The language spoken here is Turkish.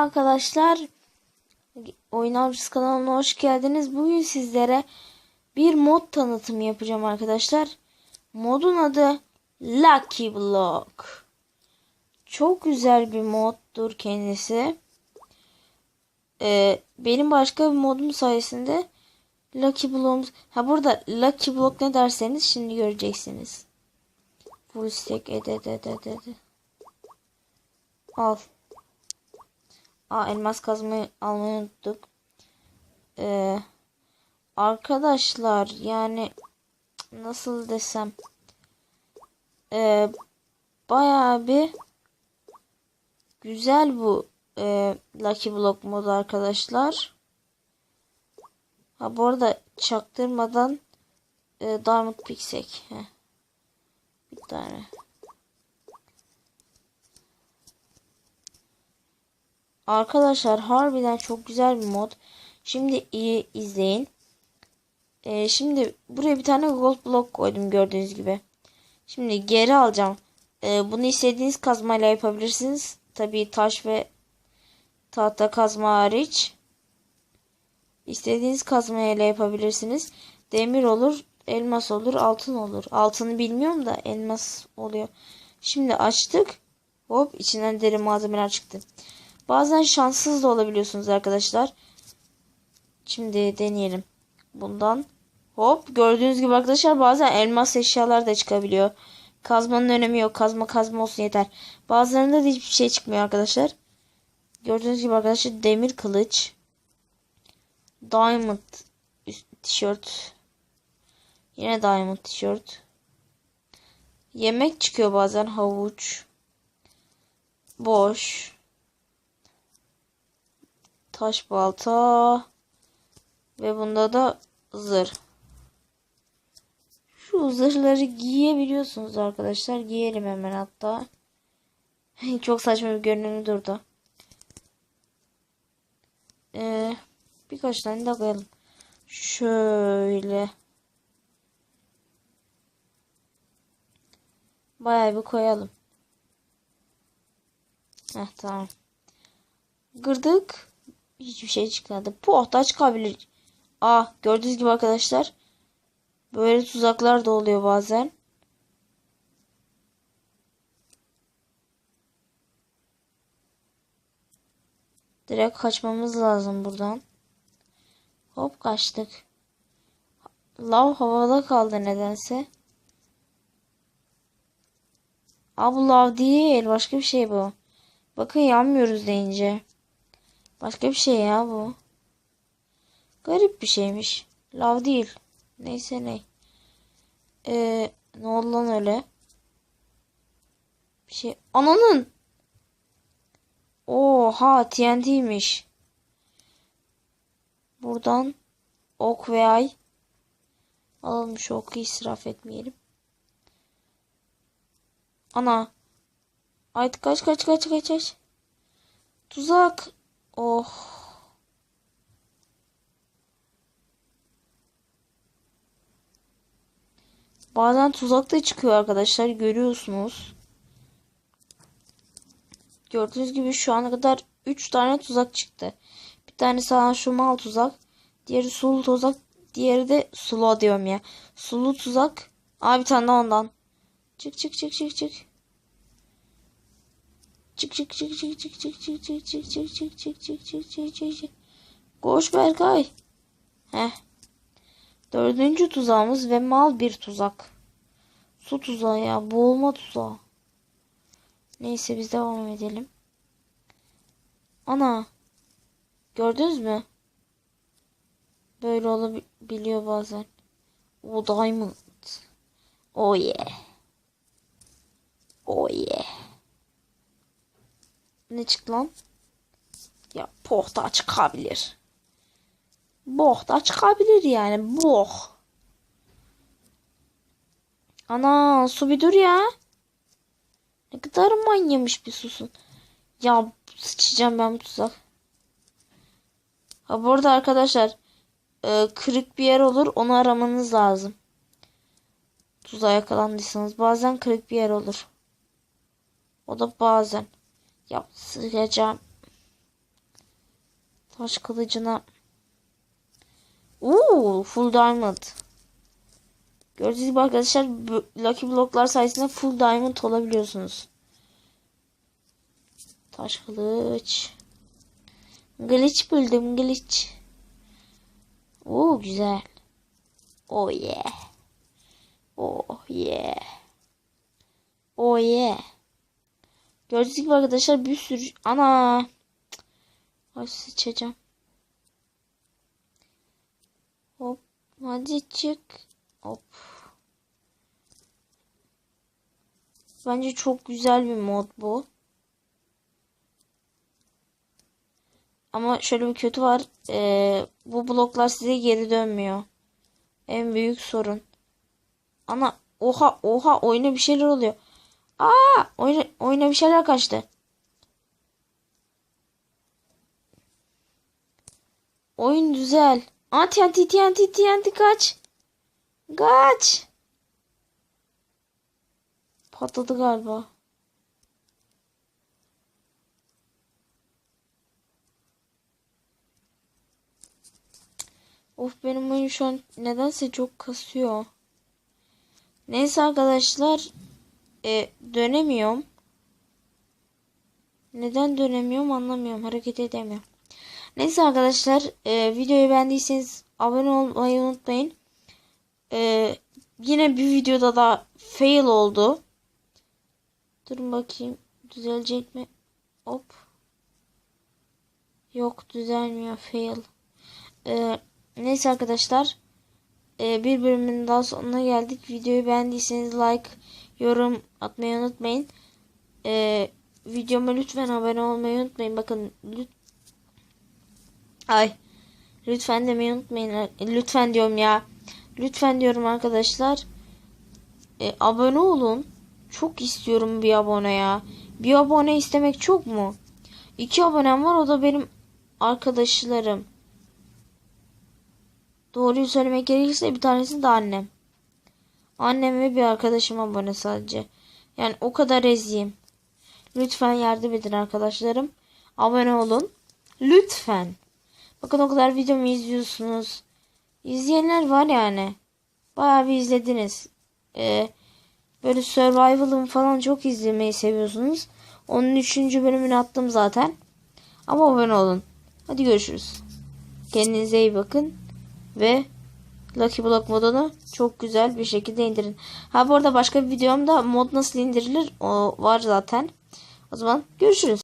arkadaşlar. Oyun Avcısı kanalına hoş geldiniz. Bugün sizlere bir mod tanıtımı yapacağım arkadaşlar. Modun adı Lucky Block. Çok güzel bir moddur kendisi. Ee, benim başka bir modum sayesinde Lucky Block'umuz... Ha burada Lucky Block ne derseniz şimdi göreceksiniz. Full stack ed ed ed ed ed. Al. Aa elmas kazmayı almayı unuttuk. Ee, arkadaşlar yani nasıl desem ee, bayağı bir güzel bu e, Lucky Block modu arkadaşlar. Ha bu arada çaktırmadan e, Diamond Pixek. Bir tane. Arkadaşlar harbiden çok güzel bir mod. Şimdi iyi izleyin. Ee, şimdi buraya bir tane gold block koydum gördüğünüz gibi. Şimdi geri alacağım. Ee, bunu istediğiniz kazmayla yapabilirsiniz. Tabii taş ve tahta kazma hariç. İstediğiniz kazmayla yapabilirsiniz. Demir olur, elmas olur, altın olur. Altını bilmiyorum da elmas oluyor. Şimdi açtık. Hop içinden deri malzemeler çıktı. Bazen şanssız da olabiliyorsunuz arkadaşlar. Şimdi deneyelim. Bundan hop gördüğünüz gibi arkadaşlar bazen elmas eşyalar da çıkabiliyor. Kazmanın önemi yok. Kazma kazma olsun yeter. Bazılarında da hiçbir şey çıkmıyor arkadaşlar. Gördüğünüz gibi arkadaşlar demir kılıç. Diamond tişört. Yine diamond tişört. Yemek çıkıyor bazen havuç. Boş taş balta ve bunda da zırh. Şu zırhları giyebiliyorsunuz arkadaşlar. Giyelim hemen hatta. Çok saçma bir görünümü durdu. Ee, birkaç tane de koyalım. Şöyle. Bayağı bir koyalım. Heh tamam. Gırdık hiçbir şey çıkmadı. Poh da çıkabilir. Ah gördüğünüz gibi arkadaşlar. Böyle tuzaklar da oluyor bazen. Direkt kaçmamız lazım buradan. Hop kaçtık. Lav havada kaldı nedense. Aa bu lav değil. Başka bir şey bu. Bakın yanmıyoruz deyince. Başka bir şey ya bu. Garip bir şeymiş. Lav değil. Neyse ne. Ee, ne oldu lan öyle? Bir şey. Ananın. Oha TNT'ymiş. Buradan ok ve ay. Alalım şu oku israf etmeyelim. Ana. Ay kaç kaç kaç kaç kaç. Tuzak. Oh. Bazen tuzak da çıkıyor arkadaşlar. Görüyorsunuz. Gördüğünüz gibi şu ana kadar 3 tane tuzak çıktı. Bir tanesi anlaşılmalı tuzak. Diğeri sulu tuzak. Diğeri de sulu diyorum ya. Sulu tuzak. Aa bir tane ondan. Çık çık çık çık çık. Çık çık çık çık çık çık çık çık çık çık çık çık çık çık çık çık çık Koş Berkay. Heh. Dördüncü tuzağımız ve mal bir tuzak. Su tuzağı ya. Boğulma tuzağı. Neyse biz devam edelim. Ana. Gördünüz mü? Böyle olabiliyor bazen. O diamond. Oh yeah. Oh yeah. Ne çıktı lan? Ya poh da çıkabilir. Boh da çıkabilir yani. Boh. Ana su bir dur ya. Ne kadar manyamış bir susun. Ya sıçacağım ben bu tuzak. Ha burada arkadaşlar e, kırık bir yer olur onu aramanız lazım. Tuzağa yakalandıysanız bazen kırık bir yer olur. O da bazen. Ya sıkacağım. Taş kılıcına. Uuu full diamond. Gördüğünüz gibi arkadaşlar Lucky Block'lar sayesinde full diamond olabiliyorsunuz. Taş kılıç. Glitch buldum glitch. Oo güzel. Oh yeah. Oh yeah. Oh yeah. Gördüğünüz gibi arkadaşlar bir sürü ana. Ay sıçacağım. Hop. Hadi çık. Hop. Bence çok güzel bir mod bu. Ama şöyle bir kötü var. Ee, bu bloklar size geri dönmüyor. En büyük sorun. Ana oha oha oyuna bir şeyler oluyor. Aa oyuna, oyuna bir şeyler kaçtı. Oyun güzel. Aa TNT TNT TNT kaç. Kaç. Patladı galiba. Of benim oyun şu an nedense çok kasıyor. Neyse arkadaşlar. E, dönemiyorum. Neden dönemiyorum anlamıyorum. Hareket edemiyorum. Neyse arkadaşlar. E, videoyu beğendiyseniz abone olmayı unutmayın. E, yine bir videoda da fail oldu. Durun bakayım. Düzelecek mi? Hop. Yok düzelmiyor. Fail. E, neyse arkadaşlar. E, bir bölümün daha sonuna geldik. Videoyu beğendiyseniz like, yorum atmayı unutmayın. E, videoma lütfen abone olmayı unutmayın. Bakın lüt Ay. Lütfen demeyi unutmayın. Lütfen diyorum ya. Lütfen diyorum arkadaşlar. E, abone olun. Çok istiyorum bir abone ya. Bir abone istemek çok mu? İki abonem var o da benim arkadaşlarım. Doğruyu söylemek gerekirse bir tanesi de annem. Annem ve bir arkadaşım abone sadece. Yani o kadar eziyim. Lütfen yardım edin arkadaşlarım. Abone olun. Lütfen. Bakın o kadar videomu izliyorsunuz. İzleyenler var yani. Bayağı bir izlediniz. Ee, böyle survival'ım falan çok izlemeyi seviyorsunuz. Onun üçüncü bölümünü attım zaten. Ama abone olun. Hadi görüşürüz. Kendinize iyi bakın. Ve Lucky Block modunu çok güzel bir şekilde indirin. Ha bu arada başka bir videomda mod nasıl indirilir o var zaten. O zaman görüşürüz.